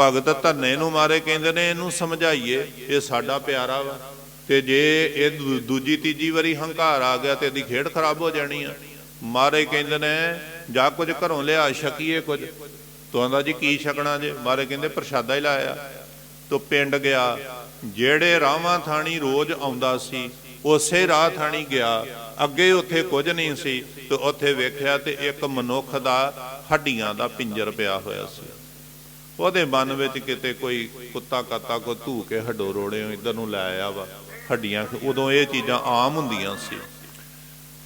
ਭਗਤ ਧੰਨੇ ਨੂੰ ਮਾਰੇ ਕਹਿੰਦੇ ਨੇ, ਇਹਨੂੰ ਸਮਝਾਈਏ, ਇਹ ਸਾਡਾ ਪਿਆਰਾ ਵਾ। ਤੇ ਜੇ ਇਹ ਦੂਜੀ, ਤੀਜੀ ਵਾਰੀ ਹੰਕਾਰ ਆ ਗਿਆ ਤੇ ਇਹਦੀ ਖੇਡ ਖਰਾਬ ਹੋ ਜਾਣੀ ਆ। ਮਾਰੇ ਕਹਿੰਦੇ ਨੇ, ਜਾ ਕੁਝ ਘਰੋਂ ਲਿਆ, ਛਕੀਏ ਕੁਝ। ਤੂੰ ਜੀ, ਕੀ ਛਕਣਾ ਜੇ? ਮਾਰੇ ਕਹਿੰਦੇ, ਪ੍ਰਸ਼ਾਦਾ ਹੀ ਲਾਇਆ। ਤੋ ਪਿੰਡ ਗਿਆ, ਜਿਹੜੇ ਰਾਵਾਂ ਥਾਣੀ ਰੋਜ਼ ਆਉਂਦਾ ਸੀ, ਉਸੇ ਰਾਹ ਥਾਣੀ ਗਿਆ। ਅੱਗੇ ਉੱਥੇ ਕੁਝ ਨਹੀਂ ਸੀ, ਤੇ ਉੱਥੇ ਵੇਖਿਆ ਤੇ ਇੱਕ ਮਨੁੱਖ ਦਾ ਹੱਡੀਆਂ ਦਾ ਪਿੰਜਰ ਪਿਆ ਹੋਇਆ ਸੀ। ਉਹਦੇ ਮਨ ਵਿੱਚ ਕਿਤੇ ਕੋਈ ਕੁੱਤਾ ਕਾਤਾ ਕੋ ਧੂ ਕੇ ਹੱਡੋ ਰੋੜੇ ਇਧਰ ਨੂੰ ਲੈ ਆਇਆ ਵਾ, ਹੱਡੀਆਂ ਉਦੋਂ ਇਹ ਚੀਜ਼ਾਂ ਆਮ ਹੁੰਦੀਆਂ ਸੀ।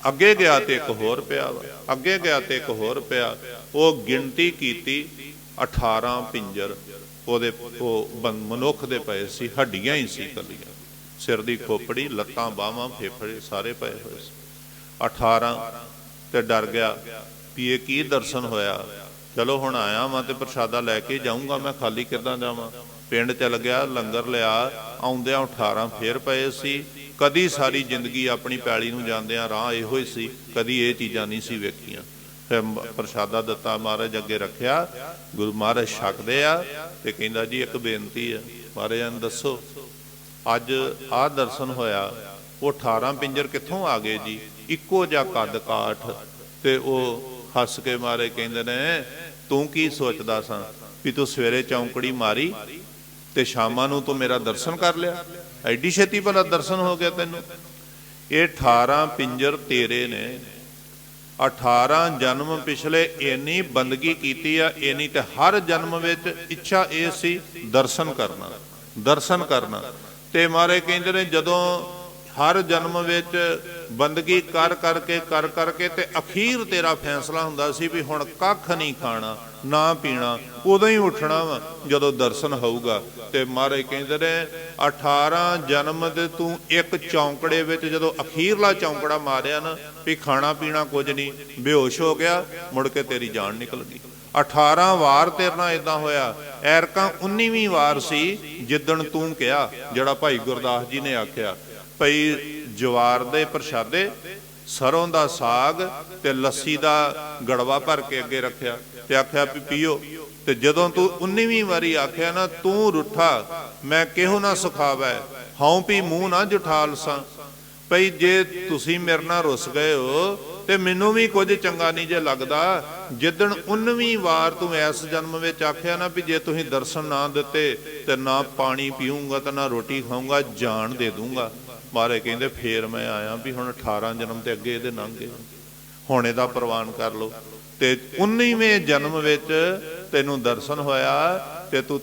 ਅੱਗੇ ਗਿਆ ਤੇ ਇੱਕ ਹੋਰ ਪਿਆ ਵਾ, ਅੱਗੇ ਗਿਆ ਤੇ ਇੱਕ ਹੋਰ ਪਿਆ। ਉਹ ਗਿਣਤੀ ਕੀਤੀ 18 ਪਿੰਜਰ, ਉਹਦੇ ਉਹ ਬੰ- ਮਨੁੱਖ ਦੇ ਪਏ ਸੀ, ਹੱਡੀਆਂ ਹੀ ਸੀ ਕੱਲੀਆਂ। ਸਿਰ ਦੀ ਖੋਪੜੀ, ਲੱਤਾਂ ਬਾਹਾਂ, ਫੇਫੜੇ ਸਾਰੇ ਪਏ ਹੋਏ ਸੀ। 18 ਤੇ ਡਰ ਗਿਆ ਵੀ ਇਹ ਕੀ ਦਰਸ਼ਨ ਹੋਇਆ। ਚਲੋ ਹੁਣ ਆਇਆ ਮੈਂ ਤੇ ਪ੍ਰਸ਼ਾਦਾ ਲੈ ਕੇ ਜਾਊਂਗਾ, ਮੈਂ ਖਾਲੀ ਕਿੱਦਾਂ ਜਾਵਾਂ? ਪਿੰਡ ਚਲ ਗਿਆ, ਲੰਗਰ ਲਿਆ, ਆਉਂਦਿਆਂ 18 ਫੇਰ ਪਏ ਸੀ। ਕਦੀ ਸਾਰੀ ਜ਼ਿੰਦਗੀ ਆਪਣੀ ਪੈਲੀ ਨੂੰ ਜਾਂਦਿਆਂ ਰਾਹ ਇਹੋ ਹੀ ਸੀ, ਕਦੀ ਇਹ ਚੀਜ਼ਾਂ ਨਹੀਂ ਸੀ ਵੇਖੀਆਂ। ਫਿਰ ਪ੍ਰਸ਼ਾਦਾ ਦਿੱਤਾ, ਮਹਾਰਾਜ ਅੱਗੇ ਰੱਖਿਆ। ਗੁਰੂ ਮਹਾਰਾਜ ਛਕਦੇ ਆ ਤੇ ਕਹਿੰਦਾ ਜੀ, ਇੱਕ ਬੇਨਤੀ ਆ, ਮਹਾਰਾਜ ਨੂੰ ਦੱਸੋ, ਅੱਜ ਆਹ ਦਰਸ਼ਨ ਹੋਇਆ, ਉਹ 18 ਪਿੰਜਰ ਕਿੱਥੋਂ ਆ ਗਏ ਜੀ? ਇੱਕੋ ਜਿਹਾ ਕੱਦ ਕਾਠ ਤੇ ਉਹ ਹੱਸ ਕੇ ਮਾਰੇ ਕਹਿੰਦੇ ਨੇ, ਤੂੰ ਕੀ ਸੋਚਦਾ ਸਾਂ ਵੀ ਤੂੰ ਸਵੇਰੇ ਚੌਂਕੜੀ ਮਾਰੀ ਤੇ ਸ਼ਾਮਾਂ ਨੂੰ ਤੂੰ ਮੇਰਾ ਦਰਸ਼ਨ ਕਰ ਲਿਆ? ਐਡੀ ਛੇਤੀ ਭਲਾ ਦਰਸ਼ਨ ਹੋ ਗਿਆ ਤੈਨੂੰ? ਇਹ 18 ਪਿੰਜਰ ਤੇਰੇ ਨੇ। 18 ਜਨਮ ਪਿਛਲੇ ਇੰਨੀ ਬੰਦਗੀ ਕੀਤੀ ਆ, ਇੰਨੀ ਤੇ ਹਰ ਜਨਮ ਵਿੱਚ ਇੱਛਾ ਇਹ ਸੀ ਦਰਸ਼ਨ ਕਰਨਾ ਦਰਸ਼ਨ ਕਰਨਾ। ਤੇ ਮਾਰੇ ਕਹਿੰਦੇ ਨੇ ਜਦੋਂ ਹਰ ਜਨਮ ਵਿੱਚ ਬੰਦਗੀ ਕਰ ਕਰਕੇ ਕਰ ਕਰਕੇ ਤੇ ਅਖੀਰ ਤੇਰਾ ਫੈਸਲਾ ਹੁੰਦਾ ਸੀ ਵੀ ਹੁਣ ਕੱਖ ਨਹੀਂ ਖਾਣਾ, ਨਾ ਪੀਣਾ, ਉਦੋਂ ਹੀ ਉੱਠਣਾ ਵਾ, ਜਦੋਂ ਦਰਸ਼ਨ ਹੋਊਗਾ। ਤੇ ਮਹਾਰਾਜ ਕਹਿੰਦੇ ਨੇ 18 ਜਨਮ ਦੇ ਤੂੰ ਇੱਕ ਚੌਂਕੜੇ ਵਿੱਚ ਜਦੋਂ ਅਖੀਰਲਾ ਚੌਂਕੜਾ ਮਾਰਿਆ ਨਾ, ਵੀ ਖਾਣਾ ਪੀਣਾ ਕੁਝ ਨਹੀਂ, ਬੇਹੋਸ਼ ਹੋ ਗਿਆ, ਮੁੜ ਕੇ ਤੇਰੀ ਜਾਨ ਨਿਕਲ ਗਈ। 18 ਵਾਰ ਤੇਰੇ ਨਾਲ ਇਦਾਂ ਹੋਇਆ, ਐਰਕਾਂ 19ਵੀਂ ਵਾਰ ਸੀ, ਜਿੱਦਣ ਤੂੰ ਕਿਹਾ, ਜਿਹੜਾ ਭਾਈ ਗੁਰਦਾਸ ਜੀ ਨੇ ਆਖਿਆ ਭਈ ਜਵਾਰ ਦੇ ਪ੍ਰਸ਼ਾਦੇ, ਸਰੋਂ ਦਾ ਸਾਗ ਤੇ ਲੱਸੀ ਦਾ ਗੜਵਾ ਭਰ ਕੇ ਅੱਗੇ ਰੱਖਿਆ ਤੇ ਆਖਿਆ ਵੀ ਪੀਓ। ਤੇ ਜਦੋਂ ਤੂੰ 19ਵੀਂ ਵਾਰੀ ਆਖਿਆ ਨਾ, ਤੂੰ ਰੁੱਠਾ, ਮੈਂ ਕਿਹੋ ਨਾ ਸੁਖਾਵੈ? ਹਉ ਪੀ ਮੂੰਹ ਨਾ ਜੁਠਾਲ ਸਾਂ। ਭਈ ਜੇ ਤੁਸੀਂ ਮੇਰੇ ਨਾਲ ਰੁੱਸ ਗਏ ਹੋ, ਤੇ ਮੈਨੂੰ ਵੀ ਕੁਝ ਚੰਗਾ ਨਹੀਂ ਜੇ ਲੱਗਦਾ। ਜਿੱਦਣ 19ਵੀਂ ਵਾਰ ਤੂੰ ਇਸ ਜਨਮ ਵਿੱਚ ਆਖਿਆ ਨਾ ਵੀ ਜੇ ਤੁਸੀਂ ਦਰਸ਼ਨ ਨਾ ਦਿੱਤੇ, ਤੇ ਨਾ ਪਾਣੀ ਪੀਊਂਗਾ ਤੇ ਨਾ ਰੋਟੀ ਖਾਊਂਗਾ, ਜਾਨ ਦੇ ਦੂੰਗਾ। ਮਾਰੇ ਕਹਿੰਦੇ ਫੇਰ ਮੈਂ ਆਇਆ ਵੀ ਹੁਣ 18 ਜਨਮ ਤੇ ਅੱਗੇ ਇਹਦੇ ਲੰਘ ਗਏ ਹੁਣ ਇਹਦਾ ਪ੍ਰਵਾਨ ਕਰ ਲਓ। ਤੇ 19ਵੇਂ ਜਨਮ ਵਿੱਚ ਤੈਨੂੰ ਦਰਸ਼ਨ ਹੋਇਆ ਤੇ ਤੂੰ